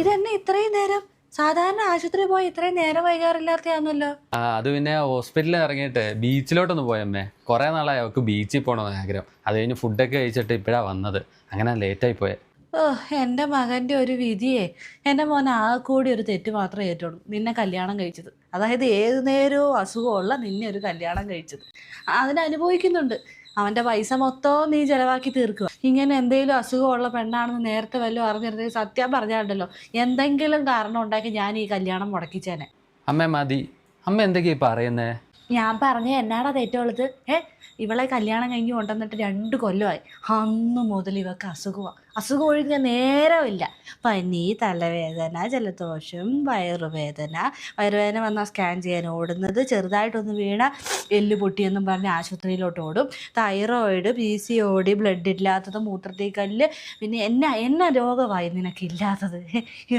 ഇതെന്നെ ഇത്രയും നേരം? സാധാരണ ആശുപത്രി പോയി ഇത്രയും നേരം വൈകാറില്ലാത്തയാണല്ലോ ആ അത് പിന്നെ ഹോസ്പിറ്റലിൽ ഇറങ്ങിയിട്ട് ബീച്ചിലോട്ടൊന്ന് പോയമ്മേ. കുറേ നാളായി അവൾക്ക് ബീച്ചിൽ പോകണമെന്ന് ആഗ്രഹം. അത് കഴിഞ്ഞ് ഫുഡൊക്കെ കഴിച്ചിട്ട് ഇപ്പോഴാ വന്നത്. അങ്ങനെ ലേറ്റായി പോയെ. ഓ എന്റെ മകന്റെ ഒരു വിധിയെ. എന്റെ മോൻ ആ കൂടി ഒരു തെറ്റ് മാത്രമേ ഏറ്റുള്ളൂ നിന്നെ കല്യാണം കഴിച്ചത്. അതായത് ഏത് നേരവും അസുഖമുള്ള നിന്നെ ഒരു കല്യാണം കഴിച്ചത്. അതിന് അനുഭവിക്കുന്നുണ്ട്. അവന്റെ പൈസ മൊത്തം നീ ചിലവാക്കി തീർക്കുക. ഇങ്ങനെ എന്തെങ്കിലും അസുഖമുള്ള പെണ്ണാണെന്ന് നേരത്തെ വല്ലതും അറിഞ്ഞിരുന്നെങ്കിൽ സത്യം പറഞ്ഞാണ്ടല്ലോ. എന്തെങ്കിലും കാരണം ഉണ്ടാക്കി ഞാൻ ഈ കല്യാണം മുടക്കിച്ചേനെ. അമ്മ മതി. അമ്മ എന്തൊക്കെയാ പറയുന്നേ? ഞാൻ പറഞ്ഞ എന്നാടാ തെറ്റുള്ളത് ഏ? ഇവളെ കല്യാണം കഴിഞ്ഞ് കൊണ്ടുവന്നിട്ട് രണ്ട് കൊല്ലമായി. അന്ന് മുതൽ ഇവക്ക് അസുഖമാണ് അസുഖം ഒഴിഞ്ഞ നേരമില്ല. പനി തലവേദന ജലദോഷം വയറുവേദന വയറുവേദന വന്നാൽ സ്കാൻ ചെയ്യാൻ ഓടുന്നത് ചെറുതായിട്ടൊന്ന് വീണ എല്ല് പൊട്ടിയെന്നും പറഞ്ഞ് ആശുപത്രിയിലോട്ട് ഓടും. Thyroid P C O D blood ഇല്ലാത്തത് മൂത്രത്തിൽ കല്ല് പിന്നെ എന്നാ എന്നാ രോഗമായി നിനക്കില്ലാത്തത്?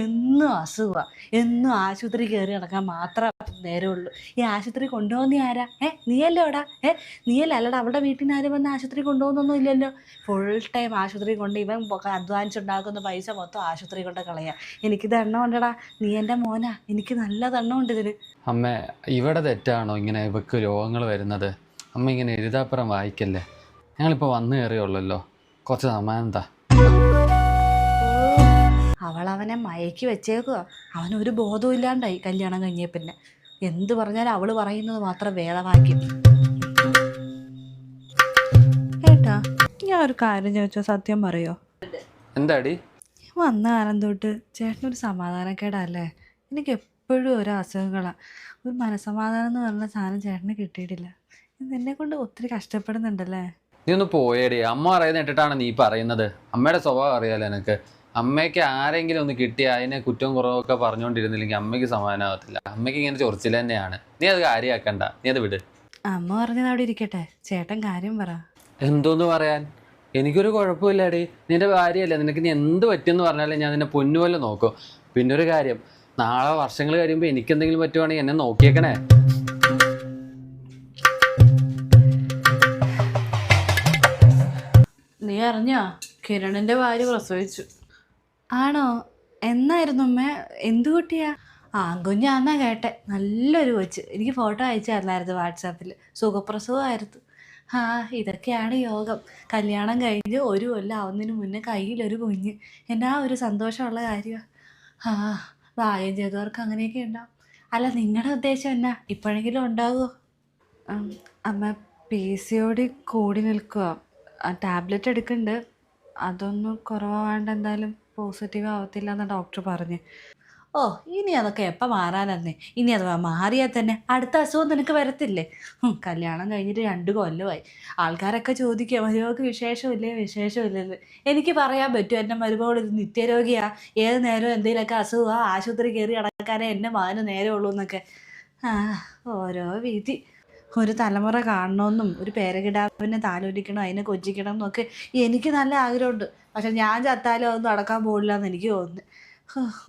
എന്നും അസുഖമാണ് എന്നും ആശുപത്രി കയറി നടക്കാൻ മാത്രമേ നേരമുള്ളൂ. ഈ ആശുപത്രി കൊണ്ടുപോകുന്ന ആരാ? ഏ നീയല്ലോടാ ഏ നീയല്ല അല്ലടാ അവളുടെ വീട്ടിൽ നിന്ന് ആരും വന്ന് ആശുപത്രി കൊണ്ടുപോകുന്നൊന്നും ഇല്ലല്ലോ. ഫുൾ ടൈം ആശുപത്രി കൊണ്ട് ഇവൻ അധ്വാനിച്ചുണ്ടാക്കുന്ന പൈസ മൊത്തം ആശുപത്രി കൊണ്ട് കളയാ. എനിക്കിത് എണ്ണം ഉണ്ടടാ. നീ എന്റെ മോനാ. എനിക്ക് നല്ല എണ്ണം ഉണ്ട് ഇതിന് അമ്മ ഇവിടെ തെറ്റാണോ ഇങ്ങനെ ഇവക്ക് രോഗങ്ങൾ വരുന്നത്? അമ്മ ഇങ്ങനെ എഴുതാപ്പുറം വായിക്കല്ലേ? ഞങ്ങളിപ്പോൾ വന്നു കയറിയുള്ളല്ലോ. കുറച്ച് സമാനത അവൾ അവനെ മയക്കി വെച്ചേക്കുക അവനൊരു ബോധവും ഇല്ലാണ്ടായി കല്യാണം കഴിഞ്ഞേ പിന്നെ. എന്ത് പറഞ്ഞാലും അവൾ പറയുന്നത് മാത്രം വേദവാക്യം. ഞാൻ ഒരു കാര്യം ചോദിച്ചോ സത്യം പറയോ? എന്താടി? വന്ന കാലം തൊട്ട് ചേട്ടനൊരു സമാധാനക്കേടല്ലേ? എനിക്ക് എപ്പോഴും ഒരു അസുഖങ്ങളാണ് ഒരു മനസമാധാനം എന്ന് പറഞ്ഞ സാധനം ചേട്ടന് കിട്ടിയിട്ടില്ല. എന്നെ കൊണ്ട് ഒത്തിരി കഷ്ടപ്പെടുന്നുണ്ടല്ലേ? നീ ഒന്ന് പോയേടി. അമ്മ പറയുന്ന ഇട്ടിട്ടാണ് നീ പറയുന്നത്. അമ്മയുടെ സ്വഭാവം അറിയാലോ എനിക്ക് അമ്മയ്ക്ക് ആരെങ്കിലും ഒന്ന് കിട്ടി അതിനെ കുറ്റവും കുറവൊക്കെ പറഞ്ഞുകൊണ്ടിരുന്നില്ലെങ്കിൽ അമ്മയ്ക്ക് സമാധാനമാകത്തില്ല അമ്മയ്ക്ക് ഇങ്ങനെ ചൊറിച്ചിൽ തന്നെയാണ്. നീ അത് കാര്യമാക്കണ്ട. നീ അത് വിട്. അമ്മ പറഞ്ഞത് അവിടെ ഇരിക്കട്ടെ. ചേട്ടൻ കാര്യം പറ. എന്തോന്ന് പറയാൻ? എനിക്കൊരു കുഴപ്പമില്ലാടി. നിന്റെ ഭാര്യയല്ലേ? നിനക്ക് നീ എന്ത് പറ്റിയെന്ന് പറഞ്ഞാലും ഞാൻ നിന്നെ പൊന്നുപോലെ നോക്കും. പിന്നെ ഒരു കാര്യം നാളെ വർഷങ്ങൾ കഴിയുമ്പോൾ എനിക്ക് എന്തെങ്കിലും പറ്റുവാണെങ്കിൽ എന്നെ നോക്കിയേക്കണേ. നീ അറിഞ്ഞോ? കിരണിന്റെ ഭാര്യ പ്രസവിച്ചു. ആണോ? എന്നായിരുന്നു അമ്മ എന്തു കുട്ടിയാ? ആൺകുഞ്ഞാന്നാ കേട്ടെ. നല്ലൊരു കൊച്ച്. എനിക്ക് ഫോട്ടോ അയച്ചു തന്നായിരുന്നു വാട്സാപ്പിൽ സുഖപ്രസവമായിരുന്നു. ആ ഇതൊക്കെയാണ് യോഗം. കല്യാണം കഴിഞ്ഞ് ഒരു കൊല്ലം ആവുന്നതിന് മുന്നേ കയ്യിലൊരു കുഞ്ഞ്. എന്നാ ഒരു സന്തോഷമുള്ള കാര്യമാണ് ആ പ്രായം ചെയ്തവർക്ക് അങ്ങനെയൊക്കെ ഉണ്ടാവും. അല്ല നിങ്ങളുടെ ഉദ്ദേശം എന്നാ? ഇപ്പോഴെങ്കിലും ഉണ്ടാകുമോ അമ്മ പി സി കൂടി നിൽക്കുക ടാബ്ലറ്റ് എടുക്കുന്നുണ്ട്. അതൊന്നും കുറവാണ്ട് എന്തായാലും പോസിറ്റീവ് ആവത്തില്ല എന്ന് ഡോക്ടർ പറഞ്ഞു. ഓ ഇനി അതൊക്കെ എപ്പോൾ മാറാനെന്നേ? ഇനി അഥവാ മാറിയാൽ തന്നെ അടുത്ത അസുഖം നിനക്ക് വരത്തില്ലേ? കല്യാണം കഴിഞ്ഞിട്ട് രണ്ട് കൊല്ലമായി. ആൾക്കാരൊക്കെ ചോദിക്കുക മരുമകൾക്ക് വിശേഷമില്ലേ? വിശേഷമില്ലെന്ന്. എനിക്ക് പറയാൻ പറ്റും എന്റെ മരുമകൾ ഇത് നിത്യരോഗിയാ. ഏത് നേരവും എന്തെങ്കിലുമൊക്കെ അസുഖമാണ് ആശുപത്രി കയറി അടക്കാനേ എന്റെ മകന് നേരമുള്ളൂ എന്നൊക്കെ. ആ ഓരോ വിധി. ഒരു തലമുറ കാണണമെന്നും ഒരു പേരകിടാവിനെ താലോലിക്കണം അതിനെ കൊച്ചിക്കണം എന്നൊക്കെ എനിക്ക് നല്ല ആഗ്രഹമുണ്ട്. പക്ഷെ ഞാൻ ചത്താലും അതൊന്നും അടക്കാൻ പോകില്ല എന്ന് എനിക്ക് തോന്നുന്നു.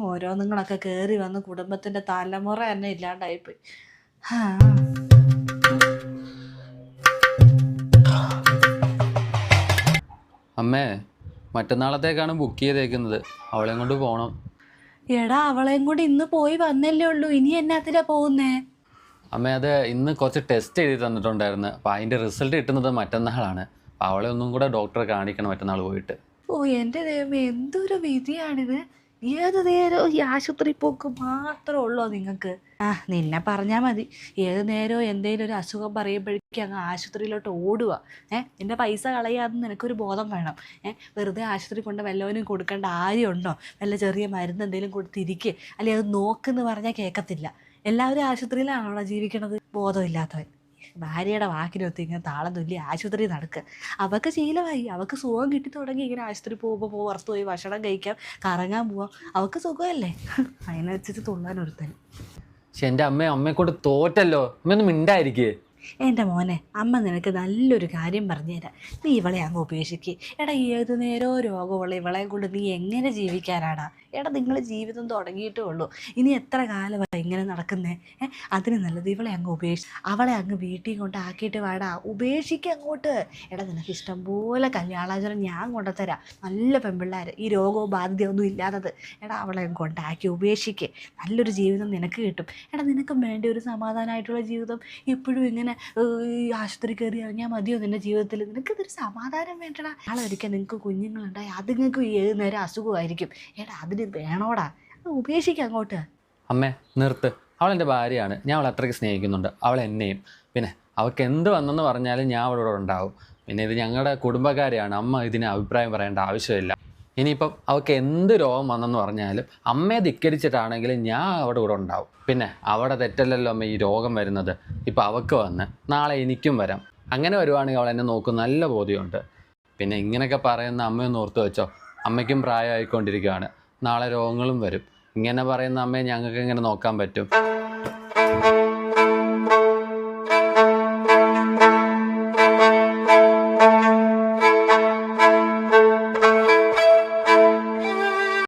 ഓരോന്നുങ്ങളൊക്കെ കയറി വന്ന് കുടുംബത്തിന്റെ തലമുറ തന്നെ ഇല്ലാണ്ടായിപ്പോയി. അമ്മേ മറ്റന്നാളത്തേക്കാണ് ബുക്ക് ചെയ്തേക്കുന്നത്. അവളെയും കൊണ്ട് പോകണം എടാ അവളെയും കൂടി ഇന്ന് പോയി വന്നല്ലേ ഉള്ളൂ. ഇനി എന്നാത്തിനാ പോകുന്നേ അമ്മ അത് ഇന്ന് കുറച്ച് ടെസ്റ്റ് എഴുതി തന്നിട്ടുണ്ടായിരുന്നു. അപ്പൊ അതിന്റെ റിസൾട്ട് കിട്ടുന്നത് മറ്റന്നാളാണ്. അവളെ ഒന്നും കൂടെ ഡോക്ടറെ കാണിക്കണം മറ്റന്നാൾ പോയിട്ട്. ഓ എന്റെ ദൈവം എന്തൊരു വിധിയാണിത്. ഏത് നേരവും ഈ ആശുപത്രി പോക്ക് മാത്രമേ ഉള്ളോ നിങ്ങൾക്ക്? ആ നിന്നെ പറഞ്ഞാൽ മതി. ഏത് നേരവും എന്തെങ്കിലും ഒരു അസുഖം പറയുമ്പോഴേക്കും അങ്ങ് ആശുപത്രിയിലോട്ട് ഓടുക. ഏ നിന്റെ പൈസ കളയാതെ നിനക്കൊരു ബോധം വേണം. ഏ വെറുതെ ആശുപത്രി കൊണ്ട് വല്ലവനും കൊടുക്കേണ്ട ആരുണ്ടോ? വല്ല ചെറിയ മരുന്ന് എന്തെങ്കിലും കൊടുത്തിരിക്കുക അല്ലെങ്കിൽ അത് നോക്കെന്ന് പറഞ്ഞാൽ കേൾക്കത്തില്ല എല്ലാവരും ആശുപത്രിയിലാണോ ജീവിക്കണത്? ബോധമില്ലാത്തവൻ. ഭാര്യയുടെ വാക്കിനൊത്ത് ഇങ്ങനെ താളം തുല്ലി ആശുപത്രി നടക്കുക അവൾക്ക് ശീലമായി. അവൾക്ക് സുഖം കിട്ടി തുടങ്ങി ഇങ്ങനെ ആശുപത്രി പോകുമ്പോൾ പോകും പുറത്ത് പോയി ഭക്ഷണം കഴിക്കാം കറങ്ങാൻ പോവാം. അവൾക്ക് സുഖമല്ലേ? അതിനനുസരിച്ച് തുള്ളാൻ ഒരുത്തൻ. പക്ഷെ എന്റെ അമ്മ അമ്മയെ കൊണ്ട് തോറ്റല്ലോ. അമ്മയൊന്നും മിണ്ടായിരിക്കേ. എന്റെ മോനെ അമ്മ നിനക്ക് നല്ലൊരു കാര്യം പറഞ്ഞുതരാം. നീ ഇവളെ അങ്ങ് ഉപേക്ഷിക്കുക എടാ ഏത് നേരോ രോഗമുള്ള ഇവളെ കൊണ്ട് നീ എങ്ങനെ ജീവിക്കാനാടാ? എടാ നിങ്ങൾ ജീവിതം തുടങ്ങിയിട്ടേ ഉള്ളൂ. ഇനി എത്ര കാലമായി ഇങ്ങനെ നടക്കുന്നേ? അതിന് നല്ലത് ഇവളെ അങ്ങ് ഉപേക്ഷി അവളെ അങ്ങ് വീട്ടിൽ കൊണ്ട് ആക്കിയിട്ട് വേടാ. ഉപേക്ഷിക്കുക അങ്ങോട്ട്. എടാ നിനക്ക് ഇഷ്ടം പോലെ കല്യാണാചരണം ഞാൻ കൊണ്ടുത്തരാം. നല്ല പെൺപിള്ളേർ ഈ രോഗവും ബാധ്യതയൊന്നും ഇല്ലാത്തത്. എടാ അവളെ കൊണ്ടാക്കി ഉപേക്ഷിക്ക്. നല്ലൊരു ജീവിതം നിനക്ക് കിട്ടും. എടാ നിനക്കും വേണ്ട ഒരു സമാധാനമായിട്ടുള്ള ജീവിതം എപ്പോഴും ഇങ്ങനെ ഈ ആശുപത്രി കയറി ഇറങ്ങിയാൽ മതിയോ നിന്റെ ജീവിതത്തിൽ നിനക്ക് ഇതൊരു സമാധാനം വേണ്ടടാ. നാളെ ഒരിക്കൽ നിങ്ങൾക്ക് കുഞ്ഞുങ്ങളുണ്ടായി അത് നിങ്ങൾക്ക് ഏത് നേരം അസുഖമായിരിക്കും. എടാ അതിന് വേണോടാ. അത് ഉപേക്ഷിക്കുക അങ്ങോട്ട്. അമ്മേ നിർത്ത്. അവൾ എന്റെ ഭാര്യയാണ്. ഞാൻ അവളെ അത്രയ്ക്ക് സ്നേഹിക്കുന്നുണ്ട്. അവൾ എന്നെയും. പിന്നെ അവൾക്ക് എന്ത് വന്നെന്ന് പറഞ്ഞാലും ഞാൻ അവളോട് ഉണ്ടാവും. പിന്നെ ഇത് ഞങ്ങളുടെ കുടുംബക്കാരെയാണ്. അമ്മ ഇതിന് അഭിപ്രായം പറയേണ്ട ആവശ്യമില്ല. ഇനിയിപ്പം അവൾക്ക് എന്ത് രോഗം വന്നെന്ന് പറഞ്ഞാലും അമ്മയെ ധിക്കരിച്ചിട്ടാണെങ്കിലും ഞാൻ അവിടെ കൂടെ ഉണ്ടാവും. പിന്നെ അവിടെ തെറ്റല്ലല്ലോ അമ്മ ഈ രോഗം വരുന്നത്. ഇപ്പം അവൾക്ക് വന്ന് നാളെ എനിക്കും വരാം. അങ്ങനെ വരുവാണെങ്കിൽ അവൾ എന്നെ നോക്കും. നല്ല ബോധ്യമുണ്ട്. പിന്നെ ഇങ്ങനെയൊക്കെ പറയുന്ന അമ്മയൊന്ന് ഓർത്ത് വെച്ചോ. അമ്മയ്ക്കും പ്രായമായിക്കൊണ്ടിരിക്കുകയാണ് നാളെ രോഗങ്ങളും വരും. ഇങ്ങനെ പറയുന്ന അമ്മയെ ഞങ്ങൾക്ക് എങ്ങനെ നോക്കാൻ പറ്റും?